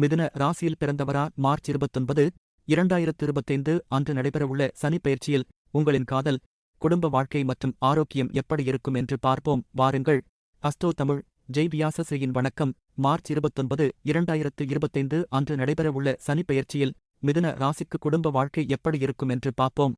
மிதுன ராசியில் பிறந்தவரா? மார்ச் இருபத்தொன்பது இரண்டாயிரத்து இருபத்தைந்து அன்று நடைபெறவுள்ள சனி பயிற்சியில் உங்களின் காதல் குடும்ப வாழ்க்கை மற்றும் ஆரோக்கியம் எப்படி இருக்கும் என்று பார்ப்போம். வாருங்கள். அஸ்டோ தமிழ் ஜெய் வியாசஸ்ரீயின் வணக்கம். மார்ச் இருபத்தொன்பது இரண்டாயிரத்து இருபத்தைந்து அன்று நடைபெறவுள்ள சனி பயிற்சியில் மிதுன ராசிக்கு குடும்ப வாழ்க்கை எப்படி இருக்கும் என்று பார்ப்போம்.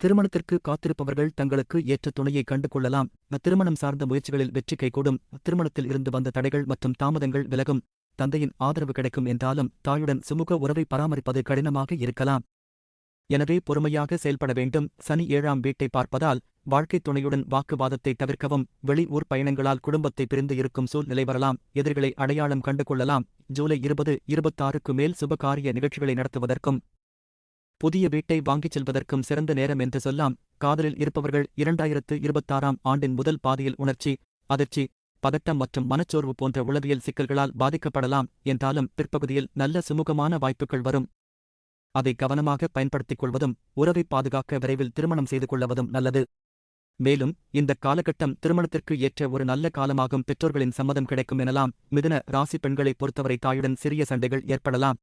திருமணத்திற்கு காத்திருப்பவர்கள் தங்களுக்கு ஏற்ற துணையை கண்டு கொள்ளலாம் திருமணம் சார்ந்த முயற்சிகளில் வெற்றி கைகூடும். திருமணத்தில் இருந்து வந்த தடைகள் மற்றும் தாமதங்கள் விலகும். தந்தையின் ஆதரவு கிடைக்கும் என்றாலும் தாயுடன் சுமூக உறவை பராமரிப்பது கடினமாக இருக்கலாம். எனவே பொறுமையாக செயல்பட வேண்டும். சனி ஏழாம் வீட்டை பார்ப்பதால் வாழ்க்கைத் துணையுடன் வாக்குவாதத்தை தவிர்க்கவும் வெளி ஊர் பயணங்களால் குடும்பத்தை பிரிந்து இருக்கும் சூழ்நிலை வரலாம். எதிர்களை அடையாளம் கண்டு கொள்ளலாம் ஜூலை இருபது இருபத்தாறுக்கு மேல் சுபகாரிய நிகழ்ச்சிகளை நடத்துவதற்கும் புதிய வீட்டை வாங்கிச் செல்வதற்கும் சிறந்த நேரம் என்று சொல்லாம். காதலில் இருப்பவர்கள் இரண்டாயிரத்து இருபத்தாறாம் ஆண்டின் முதல் பாதியில் உணர்ச்சி அதிர்ச்சி பதட்டம் மற்றும் மனச்சோர்வு போன்ற உளவியல் சிக்கல்களால் பாதிக்கப்படலாம் என்றாலும் பிற்பகுதியில் நல்ல சுமூகமான வாய்ப்புகள் வரும். அதை கவனமாக பயன்படுத்திக் கொள்வதும் உறவை பாதுகாக்க விரைவில் திருமணம் செய்து கொள்வதும் நல்லது. மேலும் இந்த காலகட்டம் திருமணத்திற்கு ஏற்ற ஒரு நல்ல காலமாகும் பெற்றோர்களின் சம்மதம் கிடைக்கும் எனலாம். மிதுன ராசி பெண்களை பொறுத்தவரை தாயுடன் சிறிய சண்டைகள் ஏற்படலாம்.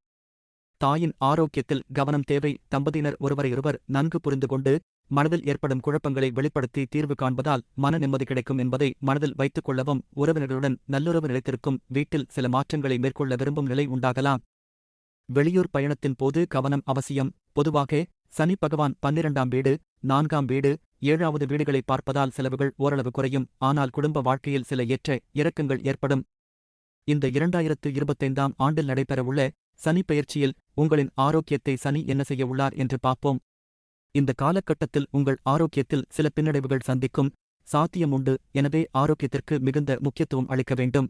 தாயின் ஆரோக்கியத்தில் கவனம் தேவை. தம்பதியினர் ஒருவரையொருவர் நன்கு புரிந்து கொண்டு மனதில் ஏற்படும் குழப்பங்களை வெளிப்படுத்தி தீர்வு காண்பதால் மன நிம்மதி கிடைக்கும் என்பதை மனதில் வைத்துக் கொள்ளவும் உறவினர்களுடன் நல்லுறவு நிலைத்திருக்கும் வீட்டில் சில மாற்றங்களை மேற்கொள்ள விரும்பும் நிலை உண்டாகலாம். வெளியூர் பயணத்தின் போது கவனம் அவசியம். பொதுவாக சனி பகவான் பன்னிரண்டாம் வீடு நான்காம் வீடு ஏழாவது வீடுகளை பார்ப்பதால் செலவுகள் ஓரளவு குறையும். ஆனால் குடும்ப வாழ்க்கையில் சில ஏற்ற இறக்கங்கள் ஏற்படும். இந்த இரண்டாயிரத்து இருபத்தைந்தாம் ஆண்டில் நடைபெறவுள்ள சனி பயிற்சியில் உங்களின் ஆரோக்கியத்தை சனி என்ன செய்ய உள்ளார் என்று பார்ப்போம். இந்த காலகட்டத்தில் உங்கள் ஆரோக்கியத்தில் சில பின்னடைவுகள் சந்திக்கும் சாத்தியம் உண்டு எனவே ஆரோக்கியத்திற்கு மிகுந்த முக்கியத்துவம் அளிக்க வேண்டும்.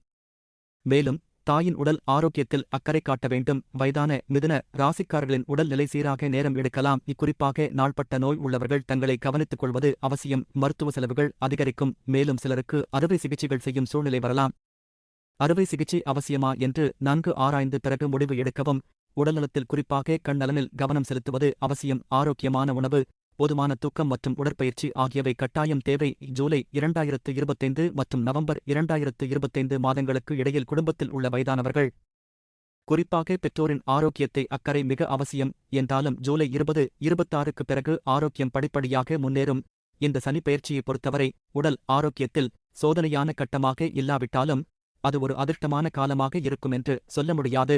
மேலும் தாயின் உடல் ஆரோக்கியத்தில் அக்கறை காட்ட வேண்டும். வயதான மிதுன ராசிக்காரர்களின் உடல் நிலை சீராக நேரம் எடுக்கலாம். இக்குறிப்பாக நாள்பட்ட நோய் உள்ளவர்கள் தங்களை கவனித்துக் கொள்வது அவசியம். மருத்துவ செலவுகள் அதிகரிக்கும். மேலும் சிலருக்கு அறுவை சிகிச்சைகள் செய்யும் சூழ்நிலை வரலாம். அறுவை சிகிச்சை அவசியமா என்று நன்கு ஆராய்ந்து பிறகு முடிவு எடுக்கவும் உடல்நலத்தில் குறிப்பாக கண் நலனில் கவனம் செலுத்துவது அவசியம். ஆரோக்கியமான உணவு போதுமான தூக்கம் மற்றும் உடற்பயிற்சி ஆகியவை கட்டாயம் தேவை. ஜூலை இரண்டாயிரத்து இருபத்தைந்து மற்றும் நவம்பர் இரண்டாயிரத்து இருபத்தைந்து மாதங்களுக்கு இடையில் குடும்பத்தில் உள்ள வயதானவர்கள் குறிப்பாக பெற்றோரின் ஆரோக்கியத்தை அக்கறை மிக அவசியம். என்றாலும் ஜூலை இருபது இருபத்தாறுக்கு பிறகு ஆரோக்கியம் படிப்படியாக முன்னேறும். இந்த சனி பொறுத்தவரை உடல் ஆரோக்கியத்தில் சோதனையான கட்டமாக இல்லாவிட்டாலும் அது ஒரு அதிர்ஷ்டமான காலமாக இருக்கும் என்று சொல்ல முடியாது.